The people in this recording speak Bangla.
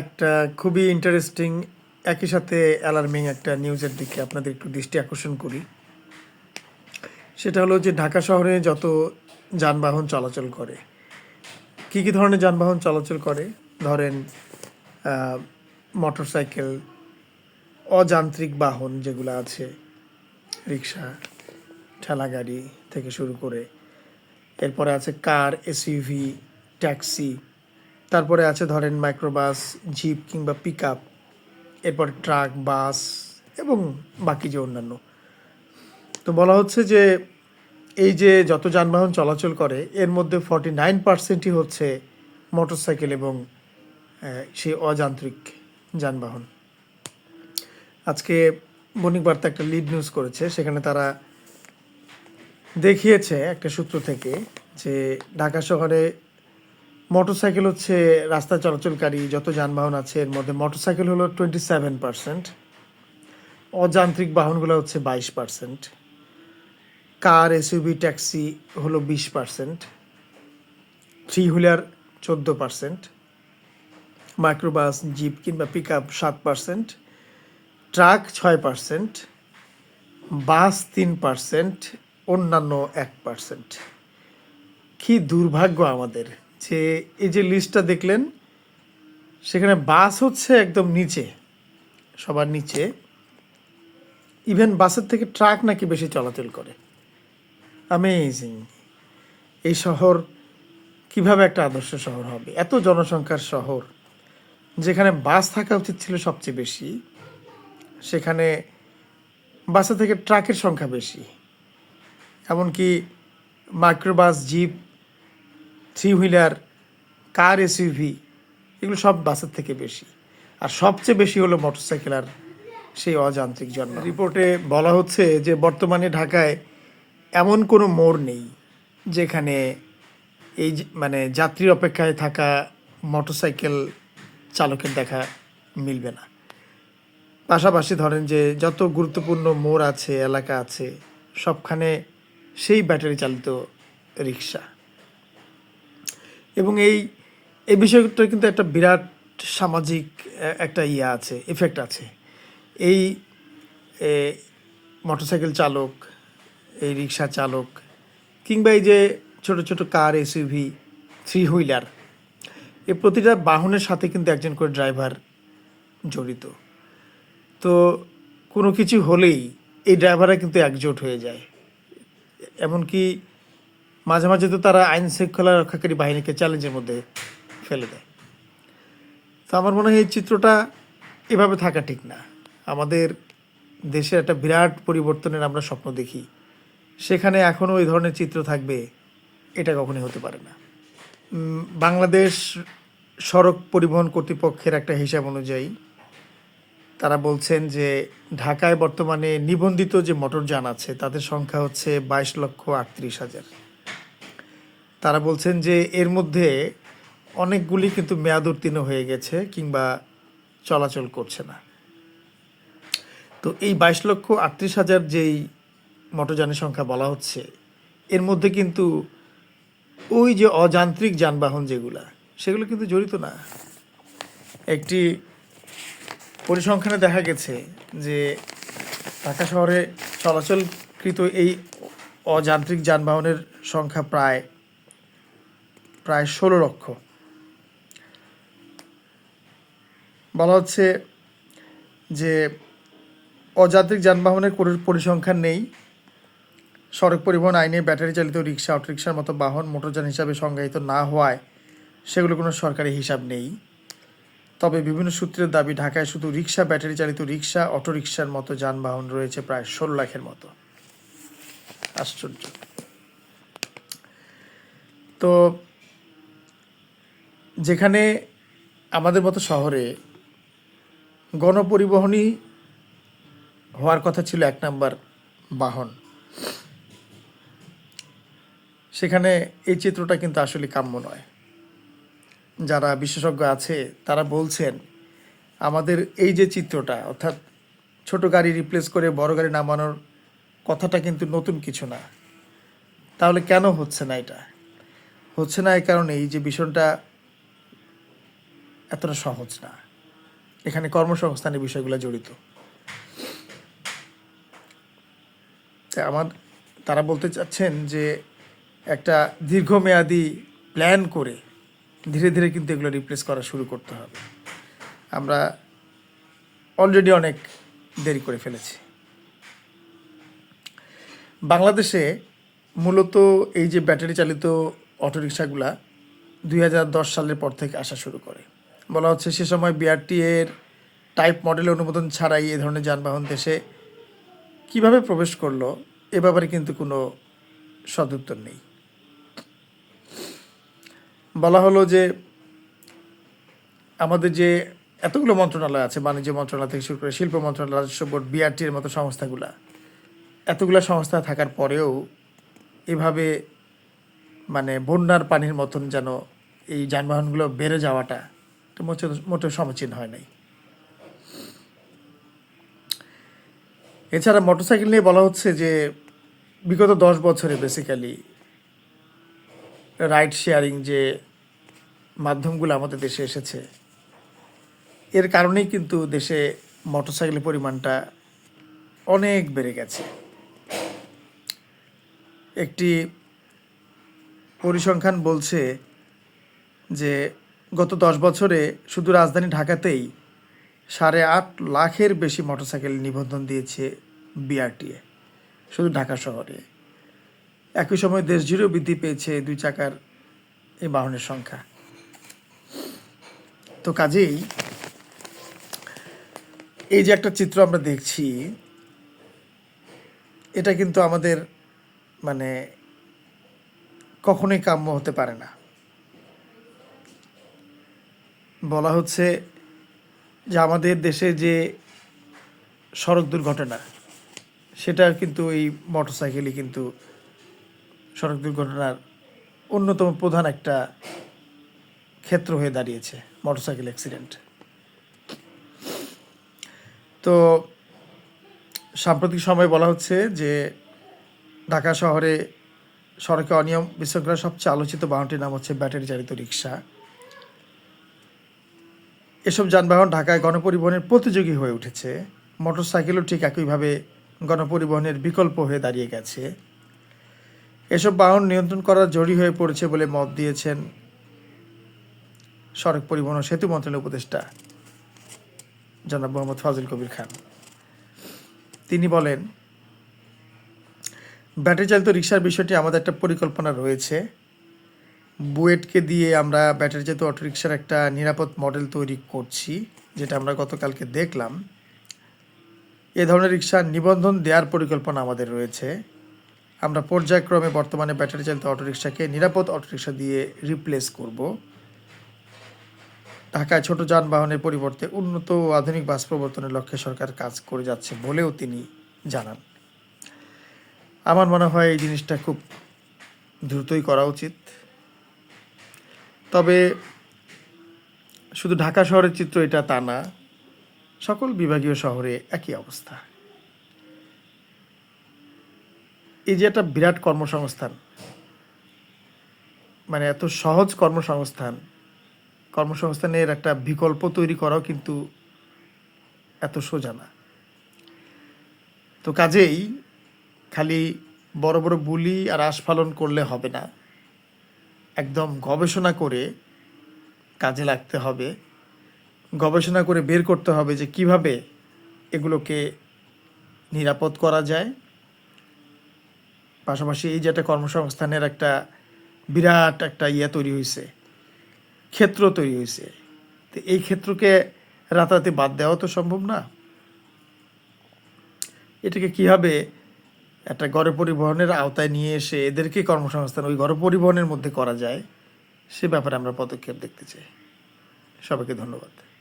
একটা খুবই ইন্টারেস্টিং একই সাথে অ্যালার্মিং একটা নিউজের দিকে আপনাদের একটু দৃষ্টি আকর্ষণ করি। সেটা হলো যে ঢাকা শহরে যত যানবাহন চলাচল করে, কী কী ধরনের যানবাহন চলাচল করে? ধরেন মোটরসাইকেল অযান্ত্রিক বাহন যেগুলো আছে, রিক্সা ঠেলাগাড়ি থেকে শুরু করে, এরপরে আছে কার এসইভি ট্যাক্সি তারপরে আছে ধরেন মাইক্রোবাস জিপ কিংবা পিক আপ এরপর ট্রাক বাস এবং বাকি যে অন্যান্য। তো বলা হচ্ছে যে এই যে যত যানবাহন চলাচল করে, এর মধ্যে ফর্টি নাইন পার্সেন্টই হচ্ছে মোটরসাইকেল এবং সেই অযান্ত্রিক যানবাহন। আজকে বণিক বার্তা একটা লিড নিউজ করেছে, সেখানে তারা দেখিয়েছে একটা সূত্র থেকে যে ঢাকা শহরে মোটরসাইকেল হচ্ছে রাস্তা চলাচলকারী যত যানবাহন আছে, এর মধ্যে মোটরসাইকেল হলো টোয়েন্টি সেভেন পার্সেন্ট অযান্ত্রিক বাহনগুলো হচ্ছে বাইশ পার্সেন্ট কার এসইউবি ট্যাক্সি হলো বিশ পার্সেন্ট থ্রি হুইলার চোদ্দ পার্সেন্ট মাইক্রোবাস, জিপ কিংবা পিক আপ সাত পার্সেন্ট ট্রাক ছয় পার্সেন্ট বাস তিন পার্সেন্ট অন্যান্য এক পার্সেন্ট কী দুর্ভাগ্য আমাদের। যে এই যে লিস্টটা দেখলেন, সেখানে বাস হচ্ছে একদম নিচে, সবার নিচে। ইভেন বাসের থেকে ট্রাক নাকি বেশি চলাচল করে। অ্যামেজিং এই শহর কীভাবে একটা আদর্শ শহর হবে? এত জনসংখ্যার শহর, যেখানে বাস থাকা উচিত ছিল সবচেয়ে বেশি, সেখানে বাসে থেকে ট্রাকের সংখ্যা বেশি। এমনকি microbus jeep three wheeler car SUV এগুলো সব বাসের থেকে বেশি। আর সবচেয়ে বেশি হলো মোটরসাইকেল আর সেই অযান্ত্রিক জন্য রিপোর্টে বলা হচ্ছে যে বর্তমানে ঢাকায় এমন কোনো মোড় নেই যেখানে এই মানে যাত্রীর অপেক্ষায় থাকা মোটরসাইকেল চালকের দেখা মিলবে না। পাশাপাশি ধরেন যে যত গুরুত্বপূর্ণ মোড় আছে, এলাকা আছে, সবখানে সেই ব্যাটারি চালিত রিক্সা এবং এই এই বিষয়টা কিন্তু একটা বিরাট সামাজিক একটা ইয়ে আছে এফেক্ট আছে। এই এ, মোটরসাইকেল চালক এই রিক্সা চালক কিংবা এই যে ছোট ছোট কার এসইভি থ্রি হুইলার এই প্রতিটা বাহনের সাথে কিন্তু একজন করে ড্রাইভার জড়িত। তো কোনো কিছু হলেই এই ড্রাইভাররা কিন্তু একজোট হয়ে যায়। এমনকি মাঝে মাঝে তো তারা আইন শৃঙ্খলা রক্ষাকারী বাহিনীকে চ্যালেঞ্জের মধ্যে ফেলে দেয়। তো আমার মনে হয় এই চিত্রটা এভাবে থাকা ঠিক না। আমাদের দেশের একটা বিরাট পরিবর্তনের আমরা স্বপ্ন দেখি। সেখানে এখনও এই ধরনের চিত্র থাকবে, এটা কখনই হতে পারে না। বাংলাদেশ সড়ক পরিবহন কর্তৃপক্ষের একটা হিসাব অনুযায়ী তারা বলছেন যে ঢাকায় বর্তমানে নিবন্ধিত যে মোটরযান আছে, তাদের সংখ্যা হচ্ছে বাইশ লক্ষ আটত্রিশ হাজার। তারা বলছেন যে এর মধ্যে অনেকগুলি কিন্তু মেয়াদ উত্তীর্ণ হয়ে গেছে কিংবা চলাচল করছে না। তো এই বাইশ লক্ষ আটত্রিশ হাজার যেই মোটরযানের সংখ্যা বলা হচ্ছে, এর মধ্যে কিন্তু ওই যে অযান্ত্রিক যানবাহন যেগুলা, সেগুলো কিন্তু জড়িত না। একটি পরিসংখ্যানে দেখা গেছে যে ঢাকা শহরে চলাচলকৃত এই অযান্ত্রিক যানবাহনের সংখ্যা প্রায় প্রায় ষোলো লক্ষ। বলা হচ্ছে যে অযান্ত্রিক যানবাহনের পরিসংখ্যান নেই। সড়ক পরিবহন আইনে ব্যাটারি চালিত রিক্সা অটোরিক্সার মতো বাহন, মোটরযান হিসাবে সংজ্ঞায়িত না হওয়ায় সেগুলো কোনো সরকারি হিসাব নেই। তবে বিভিন্ন সূত্রের দাবি, ঢাকায় শুধু রিক্সা, ব্যাটারি চালিত রিক্সা, অটোরিকশার মতো যানবাহন রয়েছে প্রায় ষোলো লাখের মতো। আশ্চর্য। তো যেখানে আমাদের মতো শহরে গণপরিবহনই হওয়ার কথা ছিল এক নাম্বার বাহন। সেখানে এই চিত্রটা কিন্তু আসলে কাম্য নয়। যারা বিশেষজ্ঞ আছে, তারা বলছেন, আমাদের এই যে চিত্রটা, অর্থাৎ ছোট গাড়ি রিপ্লেস করে বড় গাড়ি নামানোর কথাটা কিন্তু নতুন কিছু না। তাহলে কেন হচ্ছে না এটা? হচ্ছে না এই কারণে এই যে বিষয়টা এতটা সহজ না। এখানে কর্মসংস্থানের বিষয়গুলো জড়িত। আমার, তারা বলতে চাচ্ছেন যে একটা দীর্ঘমেয়াদী প্ল্যান করে ধীরে ধীরে কিন্তু এগুলো রিপ্লেস করা শুরু করতে হবে। আমরা অলরেডি অনেক দেরি করে ফেলেছি। বাংলাদেশে মূলত এই যে ব্যাটারি চালিত অটোরিকশাগুলা দুই হাজার দশ সালের পর থেকে আসা শুরু করে। বলা হচ্ছে সে সময় বিআরটি এর টাইপ মডেল অনুমোদন ছাড়াই এ ধরনের যানবাহন দেশে কীভাবে প্রবেশ করল, এ ব্যাপারে কিন্তু কোনো সদুত্তর নেই। বলা হলো যে আমাদের যে এতগুলো মন্ত্রণালয় আছে, বাণিজ্য মন্ত্রণালয় থেকে শুরু করে শিল্প মন্ত্রণালয়, রাজস্ব বোর্ড বিআরটি এর মতো সংস্থাগুলা, এতগুলো সংস্থা থাকার পরেও এভাবে মানে বন্যার পানির মতন যেন এই যানবাহনগুলো বেড়ে যাওয়াটা মোটেও সমীচীন হয় নাই। এছাড়া মোটরসাইকেল নিয়ে বলা হচ্ছে যে, বিগত দশ বছরে বেসিক্যালি রাইড শেয়ারিং যে মাধ্যমগুলো আমাদের দেশে এসেছে, এর কারণেই কিন্তু দেশে মোটরসাইকেলের পরিমাণটা অনেক বেড়ে গেছে। একটি পরিসংখ্যান বলছে যে গত দশ বছরে শুধু রাজধানী ঢাকাতেই সাড়ে আট লাখের বেশি মোটরসাইকেল নিবন্ধন দিয়েছে বিআরটিএ, শুধু ঢাকা শহরে। একই সময় দেশ জুড়েও বৃদ্ধি পেয়েছে দুই চাকার এই বাহনের সংখ্যা। তো কাজেই এই যে একটা চিত্র আমরা দেখছি, এটা কিন্তু আমাদের মানে কখনোই কাম্য হতে পারে না। বলা হচ্ছে যে আমাদের দেশে যে সড়ক দুর্ঘটনা, সেটা কিন্তু এই মোটরসাইকেলই কিন্তু সড়ক দুর্ঘটনার অন্যতম প্রধান একটা ক্ষেত্র হয়ে দাঁড়িয়েছে মোটরসাইকেল অ্যাক্সিডেন্ট তো সাম্প্রতিক সময় বলা হচ্ছে যে ঢাকা শহরে সড়কে অনিয়ম বিশৃঙ্খলার সবচেয়ে আলোচিত বাহনটির নাম হচ্ছে ব্যাটারি চালিত রিক্সা এসব যানবাহন ঢাকায় গণপরিবহনের প্রতিযোগী হয়ে উঠেছে। মোটরসাইকেলও ঠিক একইভাবে গণপরিবহনের বিকল্প হয়ে দাঁড়িয়ে গেছে। এসব বাহন নিয়ন্ত্রণ করার জরুরি হয়ে পড়েছে বলে মত দিয়েছেন সড়ক পরিবহন ও সেতু মন্ত্রণালয়ের উপদেষ্টা জনাব মোহাম্মদ ফাজিল কবির খান। তিনি বলেন ব্যাটারি চালিত রিক্সার বিষয়টি আমাদের একটা পরিকল্পনা রয়েছে। বুয়েটকে দিয়ে আমরা ব্যাটারি চালিত অটোরিকশার একটা নিরাপদ মডেল তৈরি করছি, যেটা আমরা গতকালকে দেখলাম। এ ধরনের রিক্সার নিবন্ধন দেওয়ার পরিকল্পনা আমাদের রয়েছে। আমরা পর্যায়ক্রমে বর্তমানে ব্যাটারি চালিত অটোরিকশাকে নিরাপদ অটোরিকশা দিয়ে রিপ্লেস করব। ঢাকায় ছোট যানবাহনের পরিবর্তে উন্নত ও আধুনিক বাস প্রবর্তনের লক্ষ্যে সরকার কাজ করে যাচ্ছে বলেও তিনি জানান। আমার মনে হয় এই জিনিসটা খুব দ্রুতই করা উচিত। তবে শুধু ঢাকা শহরের চিত্র এটা তা না, সকল বিভাগীয় শহরে একই অবস্থা। এই যে একটা বিরাট কর্মসংস্থান মানে এত সহজ কর্মসংস্থান, কর্মসংস্থানের একটা বিকল্প তৈরি করাও কিন্তু এত সোজা না। তো কাজেই খালি বড় বড় বুলি আর আস্ফালন করলে হবে না। একদম গবেষণা করে কাজে লাগতে হবে। গবেষণা করে বের করতে হবে যে কীভাবে এগুলোকে নিরাপদ করা যায়। পাশাপাশি এই যে একটা কর্মসংস্থানের একটা বিরাট একটা ইয়ে তৈরি হয়েছে ক্ষেত্র তৈরি হয়েছে তো এই ক্ষেত্রকে রাতারাতি বাদ দেওয়া তো সম্ভব না। এটাকে কীভাবে একটা গণপরিবহনের আওতায় নিয়ে এসে এদেরকে কর্মসংস্থান ওই গণপরিবহনের মধ্যে করা যায়, সে ব্যাপারে আমরা পদক্ষেপ দেখতে চাই। সবাইকে ধন্যবাদ।